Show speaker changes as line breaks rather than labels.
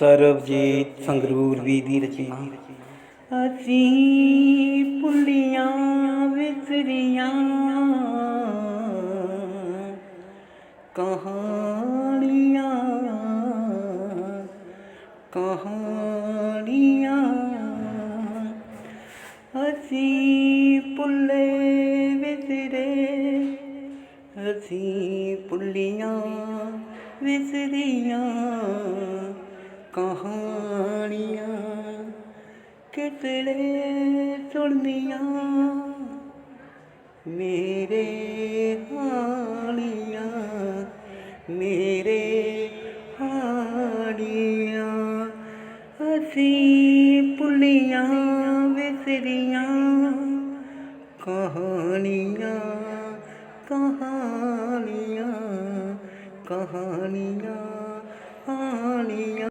ਸਰਬਜੀਤ ਸੰਗਰੂਰ ਵੀ ਦੀ ਰਚਨਾ। ਅਸੀਂ ਭੁੱਲੀਆਂ ਵਿਸਰੀਆਂ, ਕਹਾਣੀਆਂ ਕਹਾਣੀਆਂ। ਅਸੀਂ ਭੁੱਲੇ ਵਿਸਰੇ, ਅਸੀਂ ਭੁੱਲੀਆਂ ਵਿਸਰੀਆਂ। ਕਹਾਣੀਆਂ ਕਿਤੜੇ ਸੁਣਦੀਆਂ ਮੇਰੇ ਹਾਣੀਆਂ ਮੇਰੇ ਹਾਣੀਆਂ। ਅਸੀਂ ਭੁੱਲੀਆਂ ਵਿਸਰੀਆਂ ਕਹਾਣੀਆਂ ਕਹਾਣੀਆਂ ਕਹਾਣੀਆਂ ਆਣੀਆਂ